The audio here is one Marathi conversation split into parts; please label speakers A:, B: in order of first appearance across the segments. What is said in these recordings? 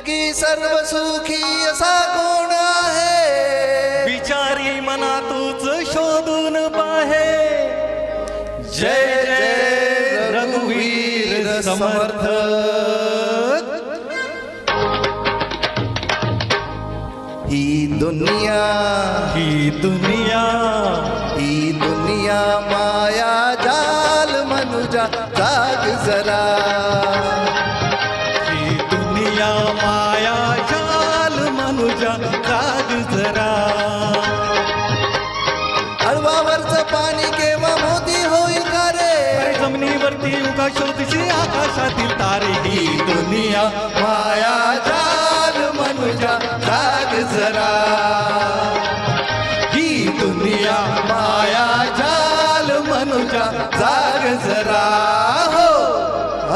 A: जगी सर्व सुखी असा कोण आहे?
B: विचारी मना तूच शोधून पाहे. जय जय रघुवीर समर्थ.
A: ही दुनिया
B: ही दुनिया.
A: ही दुनिया माया जाल मनुजा जाग जरा.
B: मनुजा जाग जरा.
A: हळवावरचं पाणी केव्हा मोदी होईल का रे?
B: जमिनीवरती उगा शोधशी आकाशातील तारे. ही दुनिया
A: माया जाल मनुजा जाग जरा. ही दुनिया माया जाल मनुजा जाग जरा.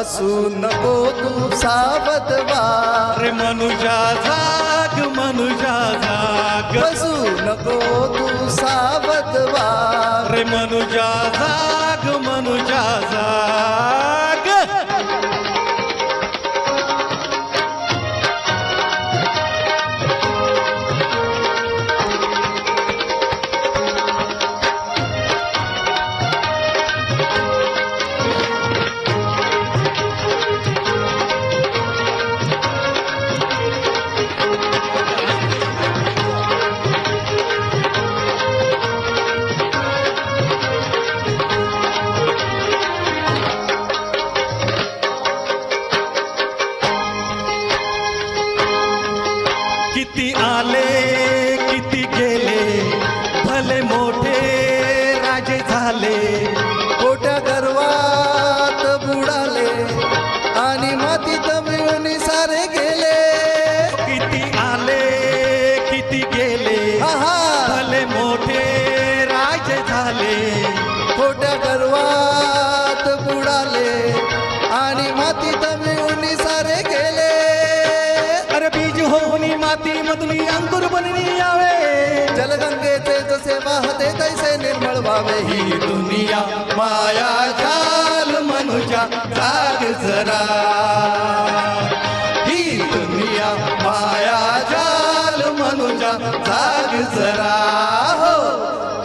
A: हसू नको तू सावध व्हा
B: अरे मनुजा जाग मनुजा जाग.
A: हसू नको तू सावध व्हा
B: अरे मनुजा जाग मनुजा जाग. किती आले किती
A: गे तैसे व्हावे ही दुनिया माया जाल मनुजा जाग जरा. ही दुनिया माया जाल मनुजा जाग जरा. हो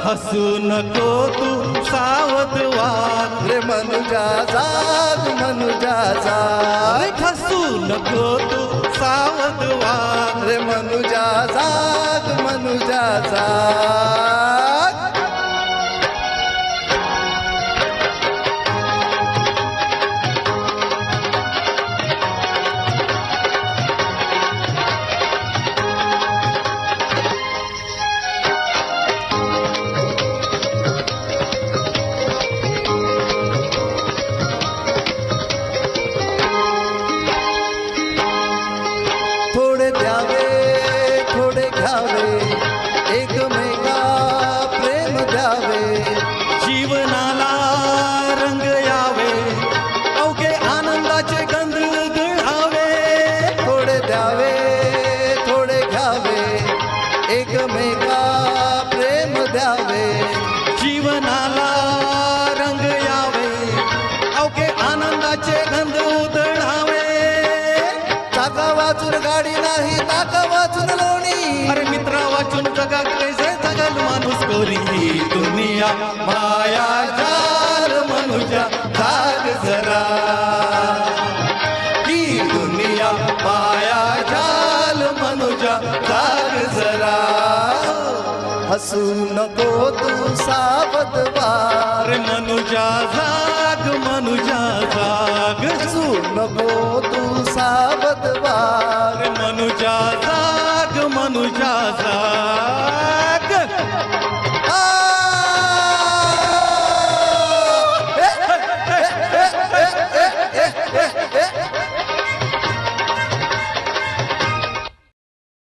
B: हसू नको तू सावध वाद
A: रे मनुजा जाग मनुजा जाग
B: हसू नको तू सावध वाद
A: रे मनुजा जाग मनुजा जाग
B: माणूस ही दुनिया माया
A: जाल मनुजा जाग जरा. ही दुनिया माया जाल मनुजा जाग जरा. हसू नको तू सावध